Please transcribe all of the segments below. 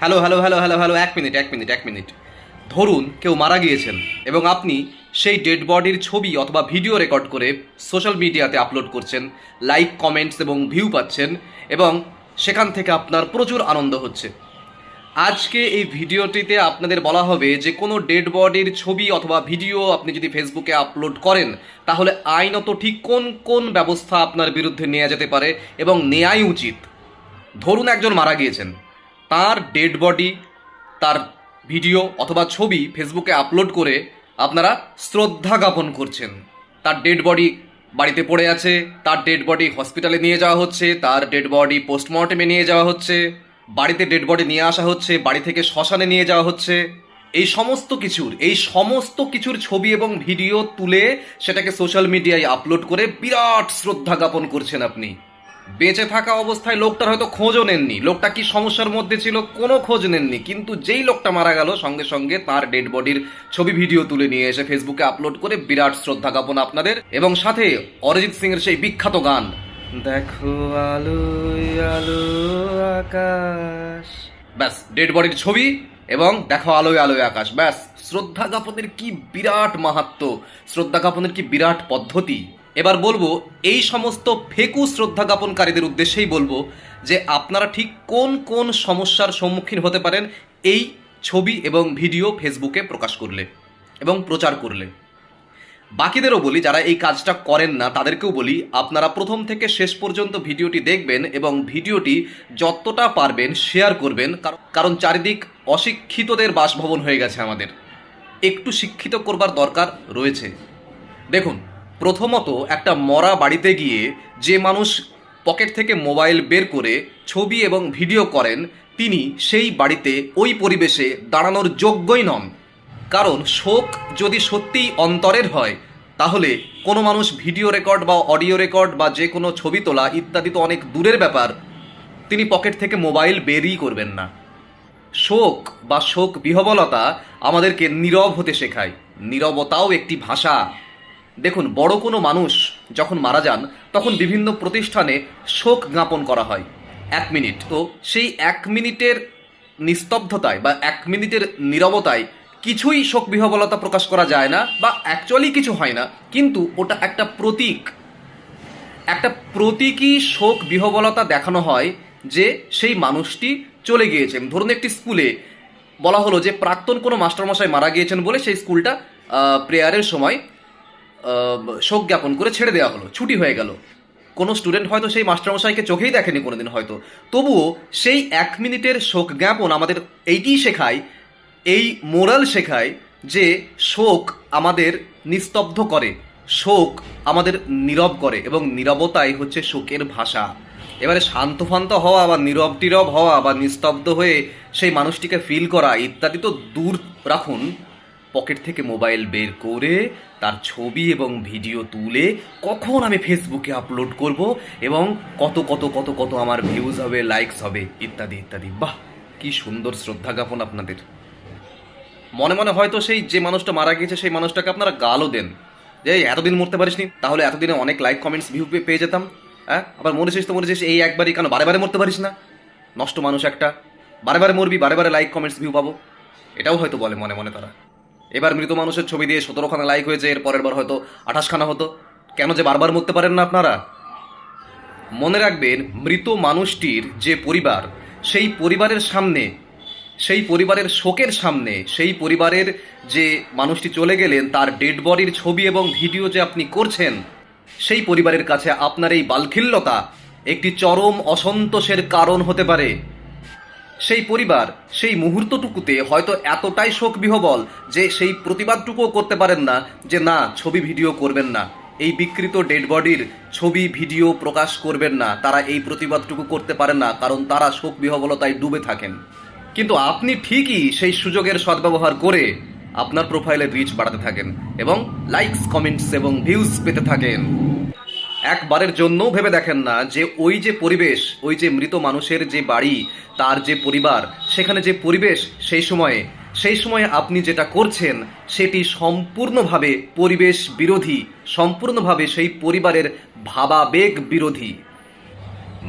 Hello hello hello hello hello এক minute এক minute এক মিনিট ধরুন কেউ মারা গিয়েছেন এবং আপনি সেই ডেড বডির ছবি অথবা ভিডিও রেকর্ড করে সোশ্যাল মিডিয়াতে আপলোড করছেন লাইক কমেন্টস এবং ভিউ পাচ্ছেন এবং সেখান থেকে আপনার প্রচুর আনন্দ হচ্ছে। আজকে এই ভিডিওটিতে আপনাদের বলা হবে যে কোনো ডেড বডির ছবি অথবা ভিডিও আপনি যদি ফেসবুকে আপলোড করেন, তাহলে আইনত ঠিক কোন কোন ব্যবস্থা আপনার বিরুদ্ধে নেওয়া যেতে পারে এবং নেয়াই উচিত। ধরুন একজন মারা গিয়েছেন। তার ডেড বডি তার ভিডিও অথবা ছবি ফেসবুকে আপলোড করে আপনারা শ্রদ্ধা জ্ঞাপন করছেন। তার ডেড বডি বাড়িতে পড়ে আছে, তার ডেড বডি হসপিটালে নিয়ে যাওয়া হচ্ছে, তার ডেড বডি পোস্টমর্টেমে নিয়ে যাওয়া হচ্ছে, বাড়িতে ডেড বডি নিয়ে আসা হচ্ছে, বাড়ি থেকে শ্মশানে নিয়ে যাওয়া হচ্ছে। এই সমস্ত কিছুর, এই সমস্ত কিছুর ছবি এবং ভিডিও তুলে সেটাকে সোশ্যাল মিডিয়ায় আপলোড করে বিরাট শ্রদ্ধা জ্ঞাপন করছেন আপনি। বেঁচে থাকা অবস্থায় লোকটার হয়তো খোঁজও নেননি। লোকটা কি সমস্যার মধ্যে ছিল কোনো খোঁজ নেননি। কিন্তু যেই লোকটা মারা গেল, সঙ্গে সঙ্গে তার ডেড বডির ছবি, ভিডিও তুলে নিয়ে এসে ফেসবুকে আপলোড করে বিরাট শ্রদ্ধা জ্ঞাপন আপনাদের। এবং সাথে অরিজিৎ সিং এর সেই বিখ্যাত গান, দেখো আলো আলো আকাশ। ব্যাস, ডেড বডির ছবি এবং দেখো আলোয় আলোয় আকাশ। ব্যাস, শ্রদ্ধা জ্ঞাপনের কি বিরাট মাহাত্ম, শ্রদ্ধা জ্ঞাপনের কি বিরাট পদ্ধতি। এবার বলব, এই সমস্ত ফেকু শ্রদ্ধা জ্ঞাপনকারীদের উদ্দেশ্যেই বলব যে আপনারা ঠিক কোন কোন সমস্যার সম্মুখীন হতে পারেন এই ছবি এবং ভিডিও ফেসবুকে প্রকাশ করলে এবং প্রচার করলে। বাকিদেরও বলি, যারা এই কাজটা করেন না, তাদেরকেও বলি, আপনারা প্রথম থেকে শেষ পর্যন্ত ভিডিওটি দেখবেন এবং ভিডিওটি যতটা পারবেন শেয়ার করবেন কারণ- চারিদিক অশিক্ষিতদের বাসভবন হয়ে গেছে আমাদের। একটু শিক্ষিত করবার দরকার রয়েছে। দেখুন প্রথমত একটা মরা বাড়িতে গিয়ে যে মানুষ পকেট থেকে মোবাইল বের করে ছবি এবং ভিডিও করেন, তিনি সেই বাড়িতে ওই পরিবেশে দাঁড়ানোর যোগ্যই নন। কারণ শোক যদি সত্যিই অন্তরের হয়, তাহলে কোনো মানুষ ভিডিও রেকর্ড বা অডিও রেকর্ড বা যে কোনো ছবি তোলা ইত্যাদি তো অনেক দূরের ব্যাপার। তিনি পকেট থেকে মোবাইল বেরই করবেন না। শোক বা শোক বিহবলতা আমাদেরকে নীরব হতে শেখায়। নীরবতাও একটি ভাষা। দেখুন, বড় কোনো মানুষ যখন মারা যান, তখন বিভিন্ন প্রতিষ্ঠানে শোক জ্ঞাপন করা হয়। এক মিনিট। তো সেই এক মিনিটের নিস্তব্ধতায় বা এক মিনিটের নীরবতায় কিছুই শোক বিহবলতা প্রকাশ করা যায় না বা অ্যাকচুয়ালি কিছু হয় না। কিন্তু ওটা একটা প্রতীক। একটা প্রতীকী শোক বিহবলতা দেখানো হয় যে সেই মানুষটি চলে গিয়েছেন। ধরুন একটি স্কুলে বলা হলো যে প্রাক্তন কোনো মাস্টারমশাই মারা গিয়েছেন বলে সেই স্কুলটা প্রেয়ারের সময় শোক জ্ঞাপন করে ছেড়ে দেওয়া হলো, ছুটি হয়ে গেল। কোনো স্টুডেন্ট হয়তো সেই মাস্টারমশাইকে চোখেই দেখেনি কোনোদিন হয়তো। তবুও সেই এক মিনিটের শোক জ্ঞাপন আমাদের এইটিই শেখায়, এই মোরাল শেখায় যে শোক আমাদের নিস্তব্ধ করে, শোক আমাদের নীরব করে এবং নীরবতাই হচ্ছে শোকের ভাষা। এবারে শান্ত ফান্ত হওয়া বা নীরব টিরব হওয়া বা নিস্তব্ধ হয়ে সেই মানুষটিকে ফিল করা ইত্যাদি তো দূর রাখুন। পকেট থেকে মোবাইল বের করে তার ছবি এবং ভিডিও তুলে কখন আমি ফেসবুকে আপলোড করব এবং কত কত কত কত আমার ভিউজ হবে লাইকস হবে, ইত্যাদি ইত্যাদি। বাহ, কি সুন্দর শ্রদ্ধা জ্ঞাপন আপনাদের। মনে মনে হয়তো সেই যে মানুষটা মারা গিয়েছে, সেই মানুষটাকে আপনারা গালও দেন। যে এতদিন মরতে পারিসনি, তাহলে এতদিনে অনেক লাইক কমেন্টস ভিউ পেয়ে যেতাম। হ্যাঁ আবার মরেছিস তো মরেছিস এই একবারই কেন বারে বারে মরতে পারিস না? নষ্ট মানুষ একটা। বারে বারে মরবি, বারে বারে লাইক কমেন্টস ভিউ পাবো। এটাও হয়তো বলে মনে মনে তারা। এবার মৃত মানুষের ছবি দিয়ে সতেরোখানা লাইক হয়েছে, এর পরের বার হয়তো আঠাশখানা হতো। কেন যে বারবার মরতে পারেন না আপনারা? মনে রাখবেন, মৃত মানুষটির যে পরিবার, সেই পরিবারের সামনে, সেই পরিবারের শোকের সামনে, সেই পরিবারের যে মানুষটি চলে গেলেন, তার ডেড বডির ছবি এবং ভিডিও যে আপনি করছেন, সেই পরিবারের কাছে আপনার এই বালখিল্যতা একটি চরম অসন্তোষের কারণ হতে পারে। সেই পরিবার সেই মুহূর্তটুকুতে হয়তো এতটাই শোক বিহবল যে সেই প্রতিবাদটুকুও করতে পারেন না, যে না, ছবি ভিডিও করবেন না। এই বিকৃত ডেড বডির ছবি ভিডিও প্রকাশ করবেন না, তারা এই প্রতিবাদটুকু করতে পারেন না, কারণ তারা শোক বিহবলতায় ডুবে থাকেন। কিন্তু আপনি ঠিকই সেই সুযোগের সদ্ব্যবহার করে আপনার প্রোফাইলের রিচ বাড়াতে থাকেন এবং লাইকস কমেন্টস এবং ভিউজ পেতে থাকেন। একবারের জন্যও ভেবে দেখেন না যে ওই যে পরিবেশ, ওই যে মৃত মানুষের যে বাড়ি, তার যে পরিবার, সেখানে যে পরিবেশ, সেই সময়ে সেই সময়ে আপনি যেটা করছেন, সেটি সম্পূর্ণভাবে পরিবেশ বিরোধী, সম্পূর্ণভাবে সেই পরিবারের ভাবাবেগ বিরোধী।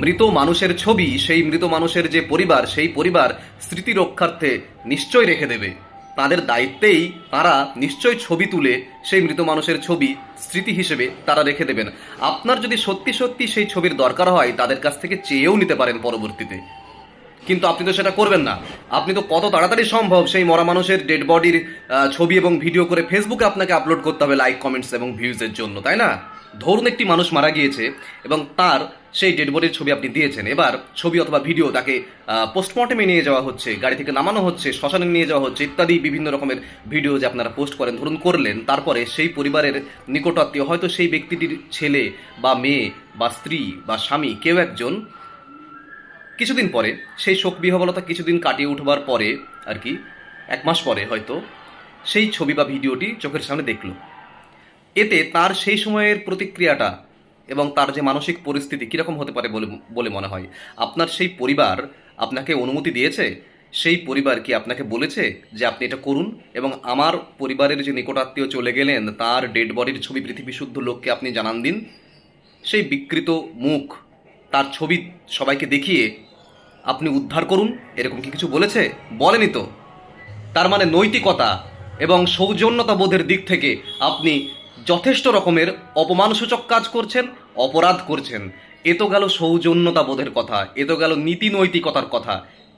মৃত মানুষের ছবি, সেই মৃত মানুষের যে পরিবার, সেই পরিবার স্মৃতি রক্ষার্থে নিশ্চয় রেখে দেবে। তাদের দায়িত্বেই তারা নিশ্চয় ছবি তুলে সেই মৃত মানুষের ছবি স্মৃতি হিসেবে তারা রেখে দেবেন। আপনার যদি সত্যি সত্যি সেই ছবির দরকার হয়, তাদের কাছ থেকে চেয়েও নিতে পারেন পরবর্তীতে। কিন্তু আপনি তো সেটা করবেন না। আপনি তো কত তাড়াতাড়ি সম্ভব সেই মরা মানুষের ডেড বডির ছবি এবং ভিডিও করে ফেসবুকে আপনাকে আপলোড করতে হবে লাইক কমেন্টস এবং ভিউজের জন্য, তাই না? ধরুন একটি মানুষ মারা গিয়েছে এবং তার সেই ডেড বডির ছবি আপনি দিয়েছেন। এবার ছবি অথবা ভিডিও তাকে পোস্টমর্টেমে নিয়ে যাওয়া হচ্ছে, গাড়ি থেকে নামানো হচ্ছে, শ্মশানে নিয়ে যাওয়া হচ্ছে ইত্যাদি বিভিন্ন রকমের ভিডিও যে আপনারা পোস্ট করেন, ধরুন করলেন, তারপরে সেই পরিবারের নিকটাত্মীয়, হয়তো সেই ব্যক্তিটির ছেলে বা মেয়ে বা স্ত্রী বা স্বামী, কেউ একজন, কিছুদিন পরে, সেই শোক বিহবলতা কিছুদিন কাটিয়ে উঠবার পরে আর কি, এক মাস পরে হয়তো সেই ছবি বা ভিডিওটি চোখের সামনে দেখল। এতে তার সেই সময়ের প্রতিক্রিয়াটা এবং তার যে মানসিক পরিস্থিতি কীরকম হতে পারে বলে বলে মনে হয়? আপনার সেই পরিবার আপনাকে অনুমতি দিয়েছে? সেই পরিবার কি আপনাকে বলেছে যে আপনি এটা করুন? এবং আমার পরিবারের যে নিকটাত্মীয় চলে গেলেন, তার ডেড বডির ছবি পৃথিবী শুদ্ধ লোককে আপনি জানান দিন। সেই বিকৃত মুখ, তার ছবি সবাইকে দেখিয়ে আপনি উদ্ধার করুন। এরকম কি কিছু বলেছে? বলেনি তো। তার মানে নৈতিকতা এবং সৌজন্যতা বোধের দিক থেকে আপনি যথেষ্ট রকমের অপমানসূচক কাজ করছেন, অপরাধ করছেন। এ তো গেল সৌজন্যতা বোধের কথা, এ তো গেল নীতি নৈতিকতার কথা।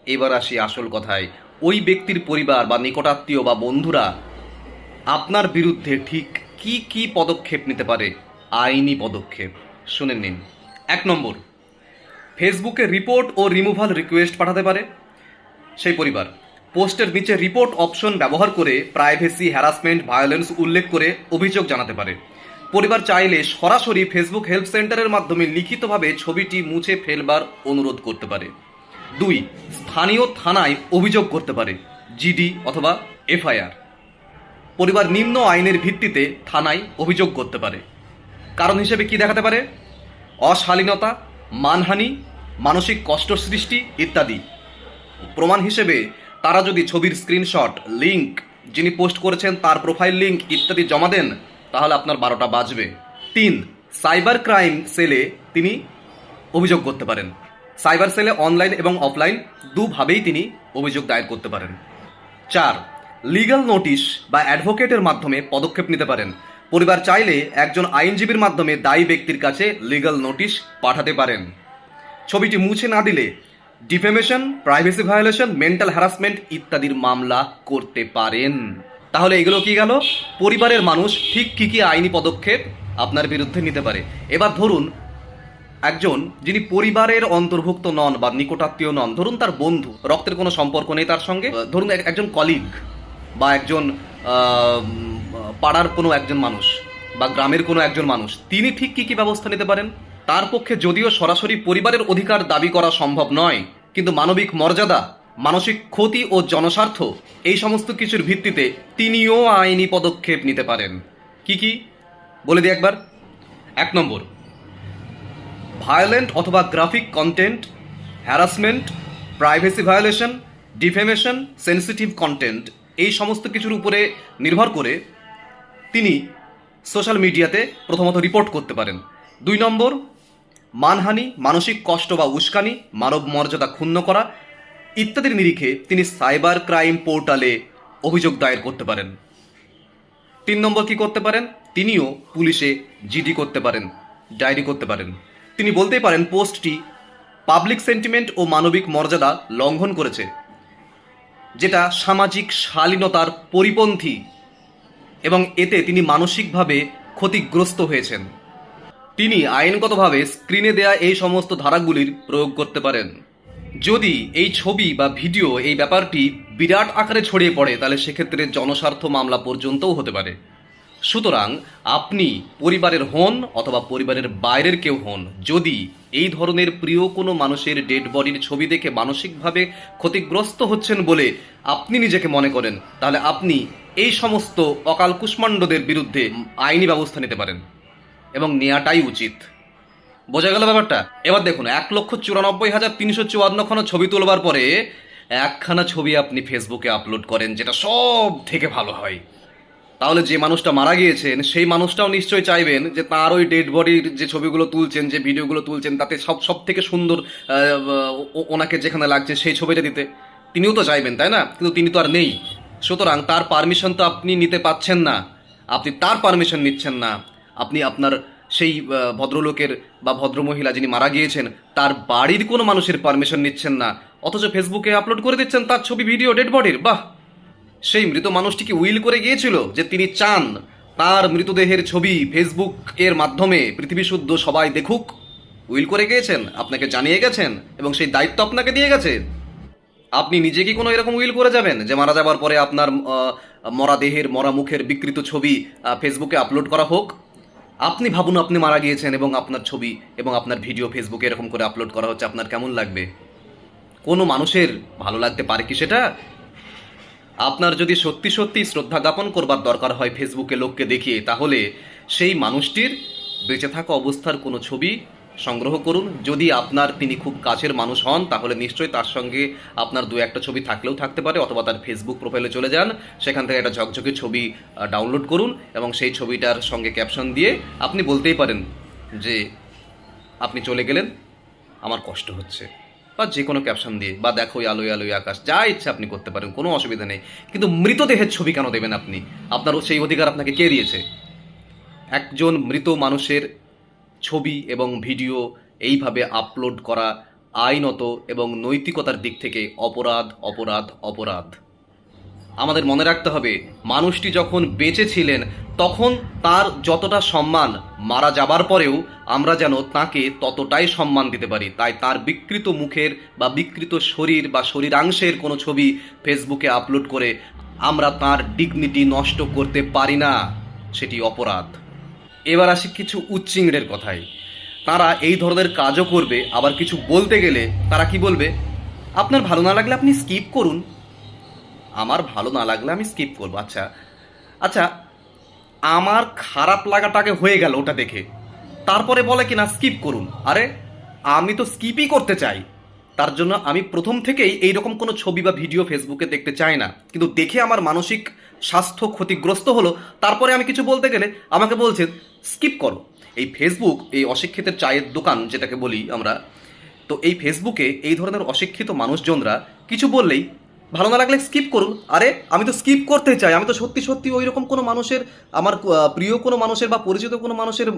এবার আসি আসল কথায়, ওই ব্যক্তির পরিবার বা নিকটাত্মীয় বা বন্ধুরা আপনার বিরুদ্ধে ঠিক কি কি পদক্ষেপ নিতে পারে? আইনি পদক্ষেপ। শুনে নিন। এক নম্বর, ফেসবুকে রিপোর্ট ও রিমুভাল রিকোয়েস্ট পাঠাতে পারে সেই পরিবার। পোস্টের নিচে রিপোর্ট অপশন ব্যবহার করে প্রাইভেসি হ্যারাসমেন্ট ভায়োলেন্স উল্লেখ করে অভিযোগ জানাতে পারে। পরিবার চাইলে সরাসরি ফেসবুক হেল্প সেন্টারের মাধ্যমে লিখিতভাবে ছবিটি মুছে ফেলবার অনুরোধ করতে পারে। দুই, স্থানীয় থানায় অভিযোগ করতে পারে, জিডি অথবা এফআইআর। পরিবার নিম্ন আইনের ভিত্তিতে থানায় অভিযোগ করতে পারে। কারণ হিসেবে কি দেখাতে পারে? অশালীনতা, মানহানি, মানসিক কষ্ট সৃষ্টি ইত্যাদি। প্রমাণ হিসেবে তারা যদি ছবির স্ক্রিনশট লিঙ্ক যিনি পোস্ট করেছেন তার প্রোফাইল লিঙ্ক ইত্যাদি জমা দেন, তাহলে আপনার বারোটা বাজবে। তিন সাইবার ক্রাইম সেলে তিনি অভিযোগ করতে পারেন। সাইবার সেলে অনলাইন এবং অফলাইন দুভাবেই তিনি অভিযোগ দায়ের করতে পারেন। চার লিগ্যাল নোটিশ বা অ্যাডভোকেটের মাধ্যমে পদক্ষেপ নিতে পারেন। পরিবার চাইলে একজন আইনজীবীর মাধ্যমে দায়ী ব্যক্তির কাছে লিগ্যাল নোটিশ পাঠাতে পারেন। ছবিটি মুছে না দিলে defamation privacy violation mental harassment ইত্যাদির মামলা করতে পারেন। তাহলে এগুলো কি গেল? পরিবারের মানুষ ঠিক কী কী আইনি পদক্ষেপ আপনার বিরুদ্ধে নিতে পারে? এবার ধরুন, একজন যিনি পরিবারের অন্তর্ভুক্ত নন বা নিকটাত্মীয় নন, ধরুন তার বন্ধু, রক্তের কোনো সম্পর্ক নেই তার সঙ্গে, ধরুন এক- একজন কলিগ বা একজন পাড়ার কোনো একজন মানুষ বা গ্রামের কোনো একজন মানুষ, তিনি ঠিক কী কী ব্যবস্থা নিতে পারেন? তার পক্ষে যদিও সরাসরি পরিবারের অধিকার দাবি করা সম্ভব নয়, কিন্তু মানবিক মর্যাদা, মানসিক ক্ষতি ও জনস্বার্থ এই সমস্ত কিছুর ভিত্তিতে তিনিও আইনি পদক্ষেপ নিতে পারেন। কি কি? বলে দিই একবার। এক নম্বর ভায়োলেন্ট অথবা graphic content harassment privacy violation defamation sensitive content এই সমস্ত কিছুর উপরে নির্ভর করে তিনি সোশ্যাল মিডিয়াতে প্রথমত রিপোর্ট করতে পারেন। দুই নম্বর মানহানি, মানসিক কষ্ট বা উস্কানি মানব মর্যাদা ক্ষুণ্ণ করা ইত্যাদির নিরিখে তিনি সাইবার ক্রাইম পোর্টালে অভিযোগ দায়ের করতে পারেন। তিন নম্বর কি করতে পারেন? তিনিও পুলিশে জিডি করতে পারেন, ডায়েরি করতে পারেন। তিনি বলতেই পারেন, পোস্টটি পাবলিক সেন্টিমেন্ট ও মানবিক মর্যাদা লঙ্ঘন করেছে, যেটা সামাজিক শালীনতার পরিপন্থী এবং এতে তিনি মানসিকভাবে ক্ষতিগ্রস্ত হয়েছেন। তিনি আইনগতভাবে স্ক্রিনে দেয়া এই সমস্ত ধারাগুলির প্রয়োগ করতে পারেন। যদি এই ছবি বা ভিডিও এই ব্যাপারটি বিরাট আকারে ছড়িয়ে পড়ে, তাহলে সেক্ষেত্রে জনস্বার্থ মামলা পর্যন্তও হতে পারে। সুতরাং আপনি পরিবারের হন অথবা পরিবারের বাইরের কেউ হন, যদি এই ধরনের প্রিয় কোনো মানুষের ডেড বডির ছবি দেখে মানসিকভাবে ক্ষতিগ্রস্ত হচ্ছেন বলে আপনি নিজেকে মনে করেন, তাহলে আপনি এই সমস্ত অকাল কুষ্মাণ্ডদের বিরুদ্ধে আইনি ব্যবস্থা নিতে পারেন। এবং নেওয়াটাই উচিত। বোঝা গেল ব্যাপারটা? এবার দেখুন, এক লক্ষ চুরানব্বই হাজার তিনশো চুয়ান্ন চুয়ান্নখানা ছবি তোলবার পরে একখানা ছবি আপনি ফেসবুকে আপলোড করেন, যেটা সব থেকে ভালো হয়। তাহলে যে মানুষটা মারা গিয়েছেন, সেই মানুষটাও নিশ্চয়ই চাইবেন যে তার ওই ডেড বডির যে ছবিগুলো তুলছেন, যে ভিডিওগুলো তুলছেন, তাতে সব সব থেকে সুন্দর ওনাকে যেখানে লাগছে সেই ছবিটা দিতে। তিনিও তো চাইবেন, তাই না? কিন্তু তিনি তো আর নেই। সুতরাং তার পারমিশন তো আপনি নিতে পাচ্ছেন না। আপনি তার পারমিশন নিচ্ছেন না। আপনি আপনার সেই ভদ্রলোকের বা ভদ্রমহিলা যিনি মারা গিয়েছেন, তার বাড়ির কোনো মানুষের পারমিশন নিচ্ছেন না। অথচ ফেসবুকে আপলোড করে দিচ্ছেন তার ছবি ভিডিও ডেড বডির বাহ! সেই মৃত মানুষটি কি উইল করে গিয়েছিল যে তিনি চান তার মৃতদেহের ছবি ফেসবুক এর মাধ্যমে পৃথিবী শুদ্ধ সবাই দেখুক। উইল করে গিয়েছেন, আপনাকে জানিয়ে গেছেন এবং সেই দায়িত্ব আপনাকে দিয়ে গেছে। আপনি নিজে কি কোনো এরকম উইল করে যাবেন যে মারা যাবার পরে আপনার মরা দেহের, মরা মুখের বিকৃত ছবি ফেসবুকে আপলোড করা হোক? আপনি ভাবুন আপনি মারা গিয়েছেন এবং আপনার ছবি এবং আপনার ভিডিও ফেসবুকে এরকম করে আপলোড করা হচ্ছে, আপনার কেমন লাগবে? কোনো মানুষের ভালো লাগতে পারে কি সেটা? আপনার যদি সত্যি সত্যি শ্রদ্ধা জ্ঞাপন করবার দরকার হয় ফেসবুকে লোককে দেখিয়ে, তাহলে সেই মানুষটির বেঁচে থাকা অবস্থার কোনো ছবি সংগ্রহ করুন। যদি আপনার তিনি খুব কাছের মানুষ হন, তাহলে নিশ্চয়ই তার সঙ্গে আপনার দু একটা ছবি থাকলেও থাকতে পারে, অথবা তার ফেসবুক প্রোফাইলে চলে যান। সেখান থেকে একটা ঝকঝকে ছবি ডাউনলোড করুন এবং সেই ছবিটার সঙ্গে ক্যাপশন দিয়ে আপনি বলতেই পারেন যে, আপনি চলে গেলেন, আমার কষ্ট হচ্ছে। বা যে কোনো ক্যাপশন দিয়ে, বা দেখো আলোয় আলোয় আকাশ। যা ইচ্ছা আপনি করতে পারেন, কোনো অসুবিধা নেই। কিন্তু মৃতদেহের ছবি কেন দেবেন আপনি? আপনার সেই অধিকার আপনাকে কে দিয়েছে? একজন মৃত মানুষের ছবি এবং ভিডিও এইভাবে আপলোড করা আইনত এবং নৈতিকতার দিক থেকে অপরাধ অপরাধ অপরাধ। আমাদের মনে রাখতে হবে, মানুষটি যখন বেঁচে ছিলেন, তখন তার যতটা সম্মান মারা যাবার পরেও আমরা যেন তাকে ততটাই সম্মান দিতে পারি। তাই তার বিকৃত মুখের বা বিকৃত শরীর বা শরীরাংশের কোনো ছবি ফেসবুকে আপলোড করে আমরা তার ডিগনিটি নষ্ট করতে পারি না, সেটি অপরাধ। এবার আসি কিছু উচ্চিংড়ের কথায়। তারা এই ধরনের কাজও করবে, আবার কিছু বলতে গেলে তারা কি বলবে? আপনার ভালো না লাগলে আপনি স্কিপ করুন। আমার ভালো না লাগলে আমি স্কিপ করব আচ্ছা। আচ্ছা আমার খারাপ লাগাটাকে হয়ে গেল ওটা দেখে। তারপরে বলে কি না স্কিপ করুন। আরে, আমি তো স্কিপই করতে চাই। তার জন্য আমি প্রথম থেকেই এইরকম কোনো ছবি বা ভিডিও ফেসবুকে দেখতে চাই না। কিন্তু দেখে আমার মানসিক স্বাস্থ্য ক্ষতিগ্রস্ত হলো, তারপরে আমি কিছু বলতে গেলে আমাকে বলছে, স্কিপ করো। এই ফেসবুক, এই অশিক্ষিতের চায়ের দোকান যেটাকে বলি আমরা, তো এই ফেসবুকে এই ধরনের অশিক্ষিত মানুষজনরা কিছু বললেই ভালো না লাগলে স্কিপ করুন। আরে, আমি তো স্কিপ করতে চাই, আমি তো সত্যি সত্যি ওই রকম কোনো মানুষের, আমার প্রিয় কোনো মানুষের বা পরিচিত কোনো মানুষের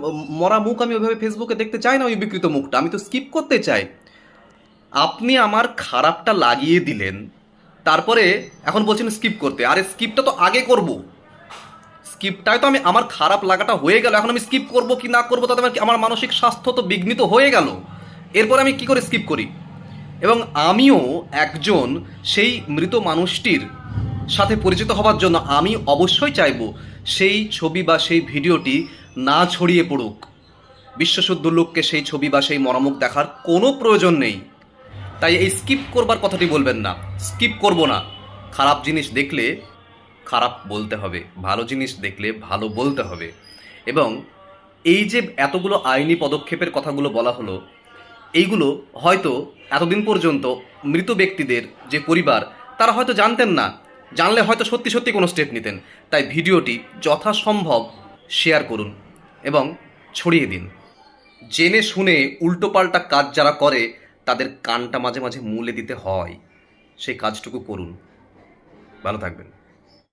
মরা মুখ আমি ওইভাবে ফেসবুকে দেখতে চাই না ওই বিকৃত মুখটা। আমি তো স্কিপ করতে চাই। আপনি আমার খারাপটা লাগিয়ে দিলেন, তারপরে এখন বলছেন স্কিপ করতে। আরে স্কিপটা তো আগে করব। স্কিপটায় তো আমি আমার খারাপ লাগাটা হয়ে গেল, এখন আমি স্কিপ করব কি না করব তাতে আমার মানসিক স্বাস্থ্য তো বিঘ্নিত হয়ে গেল। এরপরে আমি কি করে স্কিপ করি? এবং আমিও একজন সেই মৃত মানুষটির সাথে পরিচিত হবার জন্য আমি অবশ্যই চাইব সেই ছবি বা সেই ভিডিওটি না ছড়িয়ে পড়ুক। বিশ্বশুদ্ধ লোককে সেই ছবি বা সেই মরামুখ দেখার কোনো প্রয়োজন নেই। তাই এই স্কিপ করবার কথাটি বলবেন না। স্কিপ করব না। খারাপ জিনিস দেখলে খারাপ বলতে হবে, ভালো জিনিস দেখলে ভালো বলতে হবে। এবং এই যে এতগুলো আইনি পদক্ষেপের কথাগুলো বলা হলো, এইগুলো হয়তো এতদিন পর্যন্ত মৃত ব্যক্তিদের যে পরিবার, তারা হয়তো জানতেন না। জানলে হয়তো সত্যি সত্যি কোনো স্টেপ নিতেন। তাই ভিডিওটি যথাসম্ভব শেয়ার করুন এবং ছড়িয়ে দিন। জেনে শুনে উল্টোপাল্টা কাজ যারা করে তাদের কানটা মাঝে মাঝে মূলে দিতে হয়। সেই কাজটুকু করুন। ভালো থাকবেন।